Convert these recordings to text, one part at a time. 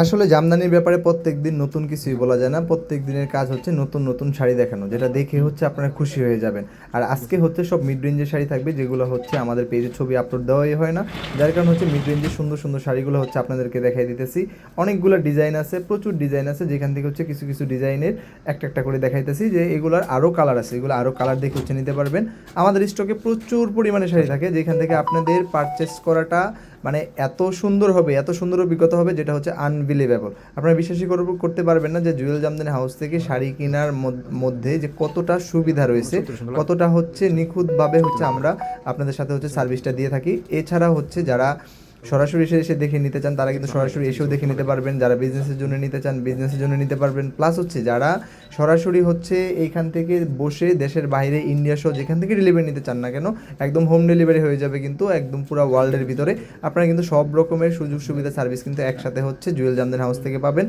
আসলে জামদানির ব্যাপারে প্রত্যেক দিন নতুন কিছুই বলা যায় না। প্রত্যেক দিনের কাজ হচ্ছে নতুন নতুন শাড়ি দেখানো, যেটা দেখে হচ্ছে আপনারা খুশি হয়ে যাবেন। আর আজকে হচ্ছে সব মিড রেঞ্জের শাড়ি থাকবে, যেগুলো হচ্ছে আমাদের পেজে ছবি আপলোড দেওয়াই হয় না। যার কারণে হচ্ছে মিড রেঞ্জের সুন্দর সুন্দর শাড়িগুলো হচ্ছে আপনাদেরকে দেখাই দিতেছি। অনেকগুলো ডিজাইন আছে, প্রচুর ডিজাইন আছে, যেখান থেকে হচ্ছে কিছু কিছু ডিজাইনের একটা একটা করে দেখাইতেছি যে এগুলোর আরও কালার আছে, এগুলো আরও কালার দেখে হচ্ছে নিতে পারবেন। আমাদের স্টকে প্রচুর পরিমাণে শাড়ি থাকে, যেখান থেকে আপনাদের পারচেস করাটা মানে এত সুন্দর হবে এত সুন্দর অভিজ্ঞতা হবে যেটা হচ্ছে আনবিলিভেবল আপনারা বিশ্বাসই করব- করতে পারবেন না যে জুয়েল জামদানি হাউস থেকে শাড়ি কেনার মধ্যে যে কতটা সুবিধা রয়েছে কতটা হচ্ছে নিখুঁতভাবে হচ্ছে আমরা আপনাদের সাথে হচ্ছে সার্ভিসটা দিয়ে থাকি। এছাড়া হচ্ছে যারা সরাসরি এসে এসে দেখে নিতে চান তারা কিন্তু সরাসরি এসেও দেখে নিতে পারবেন যারা বিজনেসের জন্য নিতে চান বিজনেসের জন্য নিতে পারবেন। প্লাস হচ্ছে যারা সরাসরি হচ্ছে এইখান থেকে বসে দেশের বাইরে ইন্ডিয়া সহ যেখান থেকে ডেলিভারি নিতে চান না কেন একদম হোম ডেলিভারি হয়ে যাবে কিন্তু একদম পুরো ওয়ার্ল্ডের ভিতরে। আপনারা কিন্তু সব রকমের সুযোগ সুবিধা সার্ভিস কিন্তু একসাথে হচ্ছে জুয়েল জামদান হাউস থেকে পাবেন।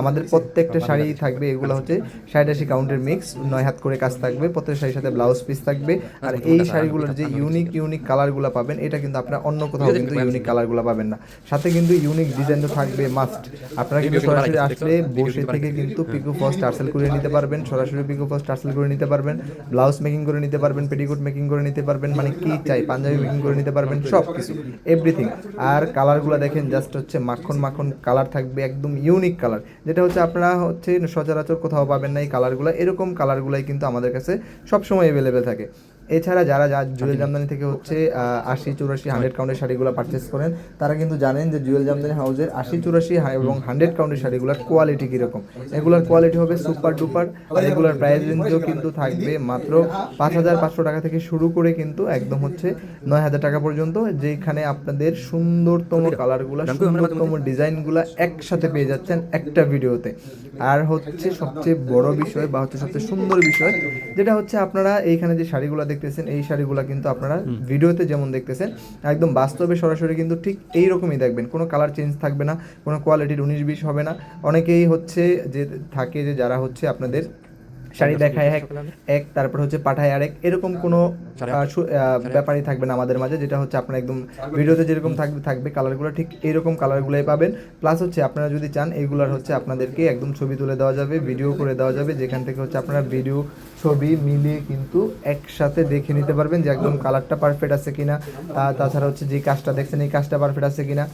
আমাদের প্রত্যেকটা শাড়ি থাকবে এগুলো হচ্ছে ষাট আশি কাউন্টের মিক্স নয় হাত করে কাজ থাকবে প্রত্যেক শাড়ির সাথে ব্লাউজ পিস থাকবে। আর এই শাড়িগুলোর যে ইউনিক ইউনিক কালারগুলো পাবেন এটা কিন্তু আপনারা অন্য কোথাও কিন্তু ইউনিক কালারগুলো পাবেন না। সাথে কিন্তু ইউনিক ডিজাইন তো থাকবে মাস্ট আপনারা কিন্তু সরাসরি আসলে বসে থেকে কিন্তু পিকো ফার্স্ট টার্সেল করে নিতে পারবেন সরাসরি পিকো ফার্স্ট টার্সেল করে নিতে পারবেন ব্লাউজ মেকিং করে নিতে পারবেন পেটিকোট মেকিং করে নিতে পারবেন মানে কি চাই পাঞ্জাবি মেকিং করে নিতে পারবেন সব কিছু এভরিথিং আর কালারগুলো দেখেন জাস্ট হচ্ছে মাখন মাখন কালার থাকবে একদম ইউনিক কালার যেটা হচ্ছে আপনারা হচ্ছে সচরাচর কোথাও পাবেন না এই কালারগুলো এরকম কালারগুলাই কিন্তু আমাদের কাছে সবসময় অ্যাভেলেবেল থাকে। এছাড়া যারা যা জুয়েল জামদানি থেকে হচ্ছে আশি চুরাশি হান্ড্রেড কাউন্টের শাড়িগুলো পারচেস করেন তারা কিন্তু জানেন যে জুয়েল জামদানি হাউসের আশি চুরাশি এবং হান্ড্রেড কাউন্টের শাড়িগুলোর কোয়ালিটি কীরকম। এগুলোর কোয়ালিটি হবে সুপার ডুপার আর এগুলোর প্রাইস রেঞ্জও কিন্তু থাকবে মাত্র পাঁচ হাজার পাঁচশো টাকা থেকে শুরু করে কিন্তু একদম হচ্ছে নয় হাজার টাকা পর্যন্ত যেখানে আপনাদের সুন্দরতম কালারগুলো সুন্দরতম ডিজাইনগুলো একসাথে পেয়ে যাচ্ছেন একটা ভিডিওতে। আর হচ্ছে সবচেয়ে বড় বিষয় বা হচ্ছে সবচেয়ে সুন্দর বিষয় যেটা হচ্ছে আপনারা এইখানে যে শাড়িগুলো দেখতেছেন এই শাড়িগুলো কিন্তু আপনারা ভিডিওতে যেমন দেখতেছেন একদম বাস্তবে সরাসরি কিন্তু ঠিক এই রকমই দেখবেন। কোনো কালার চেঞ্জ থাকবে না কোনো কোয়ালিটির উনিশ বিশ হবে না। অনেকেই হচ্ছে যে থাকে যে যারা হচ্ছে আপনাদের শাড়ি দেখায় এক এক তারপর হচ্ছে পাঠায় আরেক এরকম কোনো ব্যাপারই থাকবে না আমাদের মাঝে যেটা হচ্ছে আপনার একদম ভিডিওতে যেরকম থাকবে থাকবে কালারগুলো ঠিক এইরকম কালারগুলোই পাবেন। প্লাস হচ্ছে আপনারা যদি চান এইগুলার হচ্ছে আপনাদেরকে একদম ছবি তুলে দেওয়া যাবে ভিডিও করে দেওয়া যাবে যেখান থেকে হচ্ছে আপনারা ভিডিও ছবি মিলিয়ে কিন্তু একসাথে দেখে নিতে পারবেন যে একদম কালারটা পারফেক্ট আছে কিনা। তাছাড়া হচ্ছে যে কাজটা দেখছেন, এই কাজটা পারফেক্ট আছে কিনা।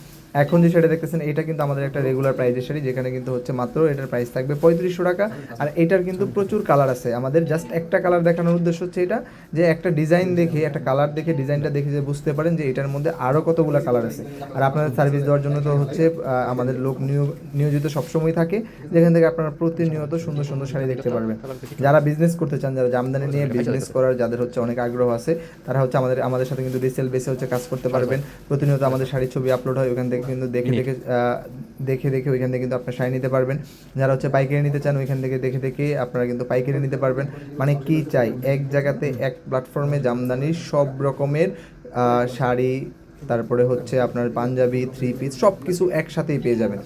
এখন যে শাড়ি দেখতেছেন, এটা কিন্তু আমাদের একটা রেগুলার প্রাইজের শাড়ি, যেখানে কিন্তু হচ্ছে মাত্র এটার প্রাইস থাকবে পঁয়ত্রিশশো টাকা। আর এটার কিন্তু প্রচুর কালার আছে। আমাদের জাস্ট একটা কালার দেখানোর উদ্দেশ্য হচ্ছে এটা, যে একটা ডিজাইন দেখে, একটা কালার দেখে ডিজাইনটা দেখে যে বুঝতে পারেন যে এটার মধ্যে আরও কতগুলো কালার আছে। আর আপনাদের সার্ভিস দেওয়ার জন্য তো হচ্ছে আমাদের লোক নিয়োজিত সবসময় থাকে, যেখান থেকে আপনারা প্রতিনিয়ত সুন্দর সুন্দর শাড়ি দেখতে পারবেন। যারা বিজনেস করতে চান যারা জামদানি নিয়ে বিজনেস করার যাদের হচ্ছে অনেক আগ্রহ আছে তারা হচ্ছে আমাদের আমাদের সাথে কিন্তু রিসেল বেসে হচ্ছে কাজ করতে পারবেন। প্রতিনিয়ত আমাদের শাড়ির ছবি আপলোড হয় ওখান থেকে কিন্তু দেখে দেখে দেখে দেখে ওইখান থেকে কিন্তু আপনার শাড়ি নিতে পারবেন। যারা হচ্ছে পাইকারি নিতে চান ওইখান থেকে দেখে দেখে আপনারা কিন্তু পাইকারি নিতে পারবেন। মানে কি চাই? এক জায়গাতে এক প্ল্যাটফর্মে জামদানির সব রকমের শাড়ি তারপরে হচ্ছে আপনার পাঞ্জাবি থ্রি পিস সব কিছু একসাথেই পেয়ে যাবেন।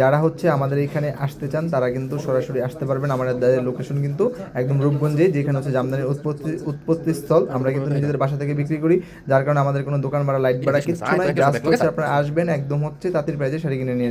যারা হচ্ছে আমাদের এখানে আসতে চান তারা কিন্তু সরাসরি আসতে পারবেন। আমাদের লোকেশন কিন্তু একদম রূপগঞ্জে যেখানে হচ্ছে জামদানির উৎপত্তি উৎপত্তি স্থল আমরা কিন্তু নিজেদের বাসা থেকে বিক্রি করি। যার কারণে আমাদের কোনো দোকান ভাড়া লাইট ভাড়া কিছু নাই। জাস্ট হচ্ছে আপনারা আসবেন একদম হচ্ছে তাঁতির প্রাইজে শাড়ি কিনে নিয়ে